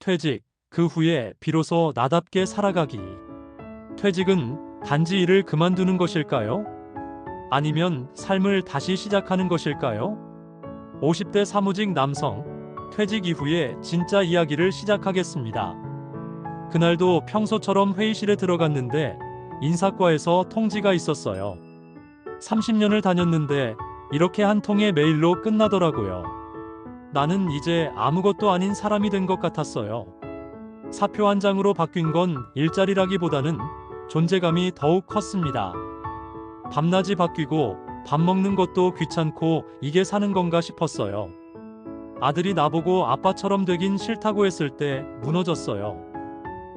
퇴직, 그 후에 비로소 나답게 살아가기. 퇴직은 단지 일을 그만두는 것일까요? 아니면 삶을 다시 시작하는 것일까요? 50대 사무직 남성, 퇴직 이후에 진짜 이야기를 시작하겠습니다. 그날도 평소처럼 회의실에 들어갔는데 인사과에서 통지가 있었어요. 30년을 다녔는데 이렇게 한 통의 메일로 끝나더라고요. 나는 이제 아무것도 아닌 사람이 된 것 같았어요. 사표 한 장으로 바뀐 건 일자리라기보다는 존재감이 더욱 컸습니다. 밤낮이 바뀌고 밥 먹는 것도 귀찮고 이게 사는 건가 싶었어요. 아들이 나보고 아빠처럼 되긴 싫다고 했을 때 무너졌어요.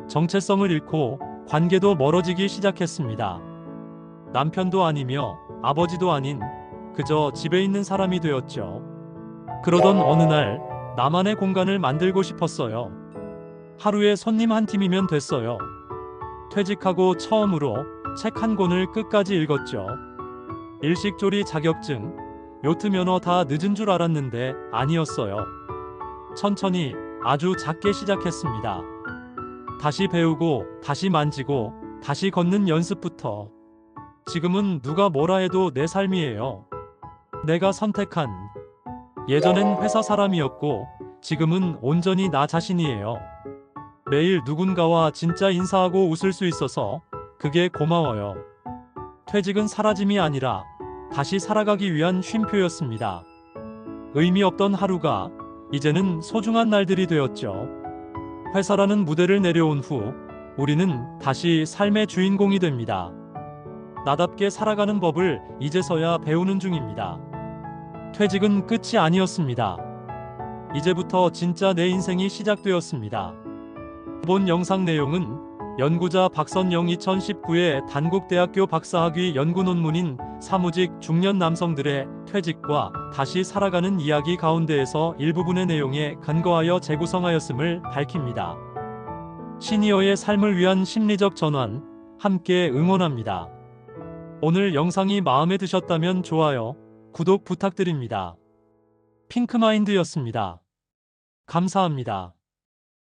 정체성을 잃고 관계도 멀어지기 시작했습니다. 남편도 아니며 아버지도 아닌 그저 집에 있는 사람이 되었죠. 그러던 어느 날 나만의 공간을 만들고 싶었어요. 하루에 손님 한 팀이면 됐어요. 퇴직하고 처음으로 책 한 권을 끝까지 읽었죠. 일식조리 자격증, 요트 면허 다 늦은 줄 알았는데 아니었어요. 천천히 아주 작게 시작했습니다. 다시 배우고, 다시 만지고, 다시 걷는 연습부터. 지금은 누가 뭐라 해도 내 삶이에요. 내가 선택한. 예전엔 회사 사람이었고, 지금은 온전히 나 자신이에요. 매일 누군가와 진짜 인사하고 웃을 수 있어서 그게 고마워요. 퇴직은 사라짐이 아니라 다시 살아가기 위한 쉼표였습니다. 의미 없던 하루가 이제는 소중한 날들이 되었죠. 회사라는 무대를 내려온 후 우리는 다시 삶의 주인공이 됩니다. 나답게 살아가는 법을 이제서야 배우는 중입니다. 퇴직은 끝이 아니었습니다. 이제부터 진짜 내 인생이 시작되었습니다. 본 영상 내용은 연구자 박선영 2019의 단국대학교 박사학위 연구 논문인 사무직 중년 남성들의 퇴직과 다시 살아가는 이야기 가운데에서 일부분의 내용에 근거하여 재구성하였음을 밝힙니다. 시니어의 삶을 위한 심리적 전환, 함께 응원합니다. 오늘 영상이 마음에 드셨다면 좋아요, 구독 부탁드립니다. 핑크마인드였습니다. 감사합니다.